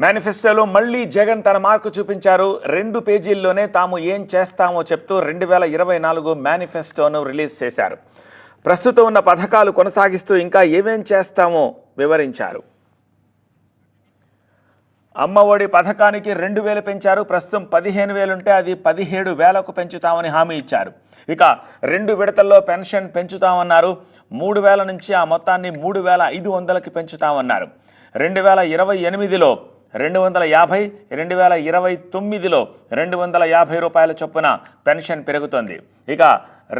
మేనిఫెస్టోలో మళ్ళీ జగన్ తన మార్కు చూపించారు. రెండు పేజీల్లోనే తాము ఏం చేస్తామో చెప్తూ రెండు వేల ఇరవై నాలుగు మేనిఫెస్టోను రిలీజ్ చేశారు. ప్రస్తుతం ఉన్న పథకాలు కొనసాగిస్తూ ఇంకా ఏమేం చేస్తామో వివరించారు. అమ్మఒడి పథకానికి రెండు వేలు పెంచారు. ప్రస్తుతం పదిహేను వేలుంటే అది పదిహేడు వేలకు పెంచుతామని హామీ ఇచ్చారు. ఇక రెండు విడతల్లో పెన్షన్ పెంచుతామన్నారు. మూడు వేల నుంచి ఆ మొత్తాన్ని మూడు వేల ఐదు వందలకి పెంచుతామన్నారు. రెండు వేల ఇరవై ఎనిమిదిలో రెండు వందల యాభై రెండు వేల ఇరవై తొమ్మిదిలో రెండు వందల యాభై రూపాయల చొప్పున పెన్షన్ పెరుగుతుంది. ఇక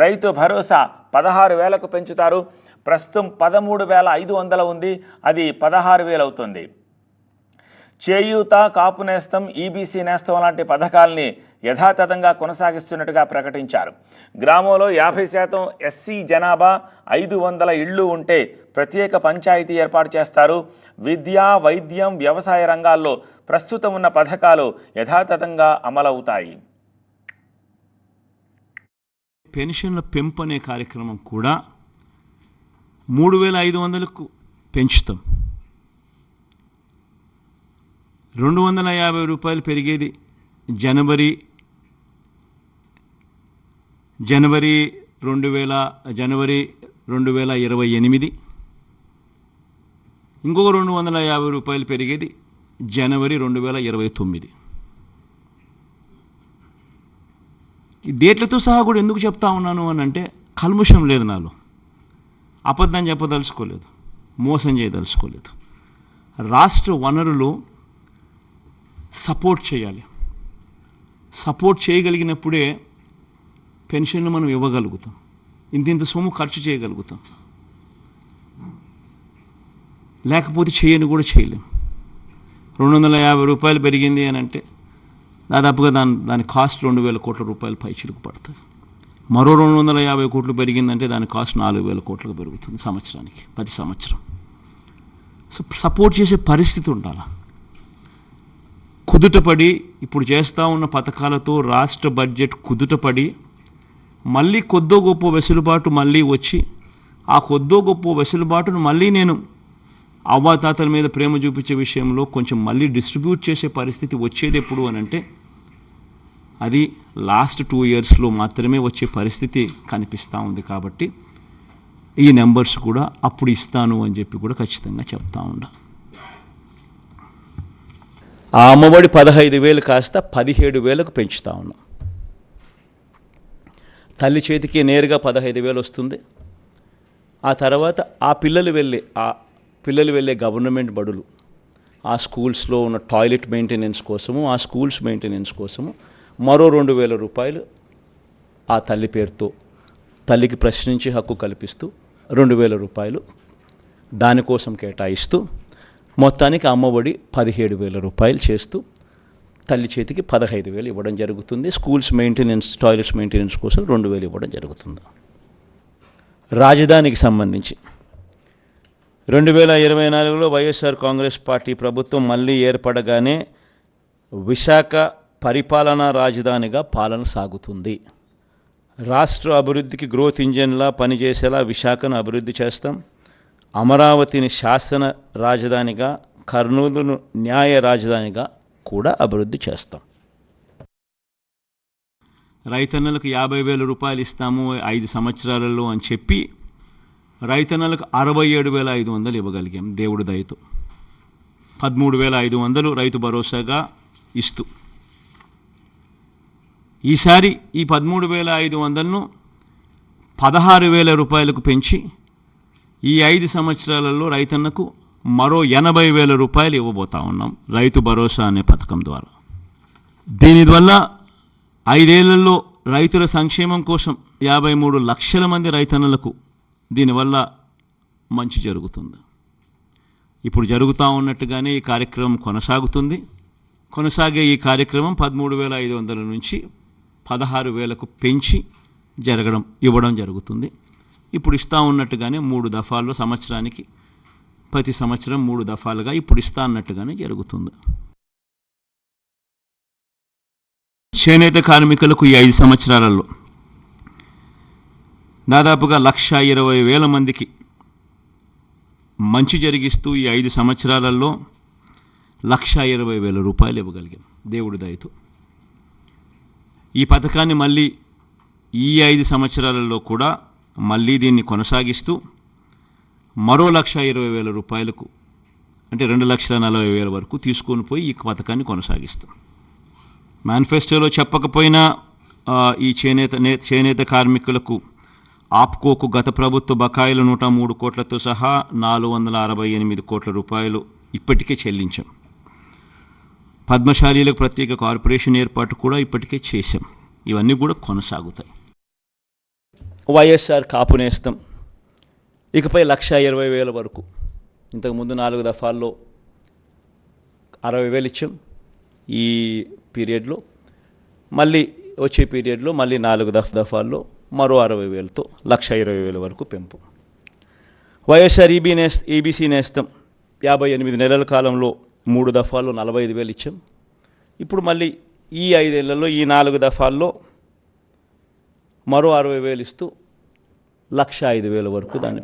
రైతు భరోసా పదహారు వేలకు పెంచుతారు. ప్రస్తుతం పదమూడు వేల ఐదు వందల ఉంది. అది పదహారు వేలు అవుతుంది చేయూత కాపు నేస్తం ఈబీసీ నేస్తం లాంటి పథకాల్ని యథాతథంగా కొనసాగిస్తున్నట్టుగా ప్రకటించారు. గ్రామంలో యాభై శాతం ఎస్సీ జనాభా ఐదు వందల ఇళ్ళు ఉంటే ప్రత్యేక పంచాయతీ ఏర్పాటు చేస్తారు. విద్య వైద్యం వ్యవసాయ రంగాల్లో ప్రస్తుతం ఉన్న పథకాలు యథాతథంగా అమలవుతాయి. పెన్షన్ల పెంపు అనే కార్యక్రమం కూడా మూడు వేల ఐదు వందలకు పెంచుతాం. రెండు వందల యాభై రూపాయలు పెరిగేది జనవరి జనవరి రెండు వేల జనవరి రెండు వేల ఇరవై ఎనిమిది. ఇంకొక రెండు వందల యాభై రూపాయలు పెరిగేది జనవరి రెండు వేల ఇరవై తొమ్మిది. డేట్లతో సహా కూడా ఎందుకు చెప్తా ఉన్నాను అని అంటే కల్ముషం లేదు నాలో. అబద్ధం చెప్పదలుచుకోలేదు. మోసం చేయదలుచుకోలేదు. రాష్ట్ర వనరులు సపోర్ట్ చేయాలి. సపోర్ట్ చేయగలిగినప్పుడే పెన్షన్లు మనం ఇవ్వగలుగుతాం. ఇంత ఇంత సొమ్ము ఖర్చు చేయగలుగుతాం. లేకపోతే చేయని కూడా చేయలేం. రెండు వందల యాభై రూపాయలు పెరిగింది అని అంటే దాదాపుగా దాని దాని కాస్ట్ రెండు వేల కోట్ల రూపాయలు పైచిలుకు పడుతుంది. మరో రెండు వందల యాభై కోట్లు పెరిగిందంటే దాని కాస్ట్ నాలుగు వేల కోట్లకు పెరుగుతుంది సంవత్సరానికి ప్రతి సంవత్సరం. సో సపోర్ట్ చేసే పరిస్థితి ఉండాలి? కుదుటపడి ఇప్పుడు చేస్తూ ఉన్న పథకాలతో రాష్ట్ర బడ్జెట్ కుదుటపడి మళ్ళీ కొద్దో గొప్ప వెసులుబాటు మళ్ళీ వచ్చి ఆ కొద్దో గొప్ప వెసులుబాటును మళ్ళీ నేను అవ్వాతాతల మీద ప్రేమ చూపించే విషయంలో కొంచెం మళ్ళీ డిస్ట్రిబ్యూట్ చేసే పరిస్థితి వచ్చేది ఎప్పుడు అని అంటే అది లాస్ట్ టూ ఇయర్స్లో మాత్రమే వచ్చే పరిస్థితి కనిపిస్తూ ఉంది కాబట్టి ఈ నెంబర్స్ కూడా అప్పుడు ఇస్తాను అని చెప్పి కూడా ఖచ్చితంగా చెప్తా ఉన్నా ఆ అమ్మఒడి పదహైదు వేలు కాస్త పదిహేడు వేలకు పెంచుతా ఉన్నాం. తల్లి చేతికి నేరుగా పదహైదు వేలు వస్తుంది. ఆ తర్వాత ఆ పిల్లలు వెళ్ళే ఆ పిల్లలు వెళ్ళే గవర్నమెంట్ బడులు ఆ స్కూల్స్లో ఉన్న టాయిలెట్ మెయింటెనెన్స్ కోసము ఆ స్కూల్స్ మెయింటెనెన్స్ కోసము మరో రెండు వేల రూపాయలు ఆ తల్లి పేరుతో తల్లికి ప్రశ్నించి హక్కు కల్పిస్తూ రెండు వేల రూపాయలు దానికోసం కేటాయిస్తూ మొత్తానికి అమ్మఒడి పదిహేడు వేల రూపాయలు చేస్తూ తల్లి చేతికి పదహైదు వేలు ఇవ్వడం జరుగుతుంది. స్కూల్స్ మెయింటెనెన్స్ టాయిలెట్స్ మెయింటెనెన్స్ కోసం రెండు వేలు ఇవ్వడం జరుగుతుంది. రాజధానికి సంబంధించి రెండు వేల ఇరవై నాలుగులో వైఎస్ఆర్ కాంగ్రెస్ పార్టీ ప్రభుత్వం మళ్ళీ ఏర్పడగానే విశాఖ పరిపాలనా రాజధానిగా పాలన సాగుతుంది. రాష్ట్ర అభివృద్ధికి గ్రోత్ ఇంజన్లా పనిచేసేలా విశాఖను అభివృద్ధి చేస్తాం. అమరావతిని శాసన రాజధానిగా కర్నూలును న్యాయ రాజధానిగా కూడా అభివృద్ధి చేస్తాం. రైతన్నలకు యాభై వేల రూపాయలు ఇస్తాము ఐదు సంవత్సరాలలో అని చెప్పి రైతన్నలకు అరవై ఏడు వేల ఐదు వందలు ఇవ్వగలిగాం దేవుడి దయతో. పదమూడు వేల ఐదు వందలు రైతు భరోసాగా ఇస్తూ. ఈసారి ఈ పదమూడు వేల ఐదు వందలను పదహారు వేల రూపాయలకు పెంచి ఈ ఐదు సంవత్సరాలలో రైతన్నకు మరో ఎనభై వేల రూపాయలు ఇవ్వబోతా ఉన్నాం రైతు భరోసా అనే పథకం ద్వారా. దీనివల్ల ఐదేళ్ళలో రైతుల సంక్షేమం కోసం యాభై మూడు లక్షల మంది రైతన్నలకు దీనివల్ల మంచి జరుగుతుంది. ఇప్పుడు జరుగుతూ ఉన్నట్టుగానే ఈ కార్యక్రమం కొనసాగుతుంది. కొనసాగే ఈ కార్యక్రమం పదమూడు వేల ఐదు వందల నుంచి పదహారు వేలకు పెంచి జరగడం ఇవ్వడం జరుగుతుంది. ఇప్పుడు ఇస్తా ఉన్నట్టుగానే మూడు దఫాల్లో సంవత్సరానికి ప్రతి సంవత్సరం మూడు దఫాలుగా ఇప్పుడు ఇస్తా అన్నట్టుగానే జరుగుతుంది. చేనేత కార్మికులకు ఈ ఐదు సంవత్సరాలలో దాదాపుగా లక్ష ఇరవై వేల మందికి మంచి జరిగిస్తూ ఈ ఐదు సంవత్సరాలలో లక్ష ఇరవై వేల రూపాయలు ఇవ్వగలిగాం. దేవుడి దయతో. ఈ పథకాన్ని మళ్ళీ ఈ ఐదు సంవత్సరాలలో కూడా మళ్ళీ దీన్ని కొనసాగిస్తూ మరో లక్ష ఇరవై వేల రూపాయలకు అంటే రెండు లక్షల నలభై వేల వరకు తీసుకొని పోయి ఈ పథకాన్ని కొనసాగిస్తాం. మేనిఫెస్టోలో చెప్పకపోయినా ఈ చేనేత చేనేత కార్మికులకు ఆప్కోకు గత ప్రభుత్వ బకాయిలు నూట మూడు కోట్లతో సహా నాలుగు వందల అరవై ఎనిమిది కోట్ల రూపాయలు ఇప్పటికే చెల్లించాం. పద్మశాలీలకు ప్రత్యేక కార్పొరేషన్ ఏర్పాటు కూడా ఇప్పటికే చేశాం. ఇవన్నీ కూడా కొనసాగుతాయి. వైఎస్ఆర్ కాపునేస్తం. ఇకపై లక్ష ఇరవై వేల వరకు. ఇంతకుముందు నాలుగు దఫాల్లో అరవై వేలు ఇచ్చాం ఈ పీరియడ్లో. మళ్ళీ వచ్చే పీరియడ్లో మళ్ళీ నాలుగు దఫ దఫాల్లో మరో అరవై వేలతో లక్ష ఇరవై వేల వరకు పెంపు. వైఎస్ఆర్ ఈబీ నేస్ ఈబీసీ నేస్తం యాభై ఎనిమిది నెలల కాలంలో మూడు దఫాల్లో నలభై ఐదు వేలు ఇచ్చాం. ఇప్పుడు మళ్ళీ ఈ ఐదేళ్ళలో ఈ నాలుగు దఫాల్లో మరో అరవై వేలు ఇస్తూ లక్ష ఐదు వేల వరకు దాన్ని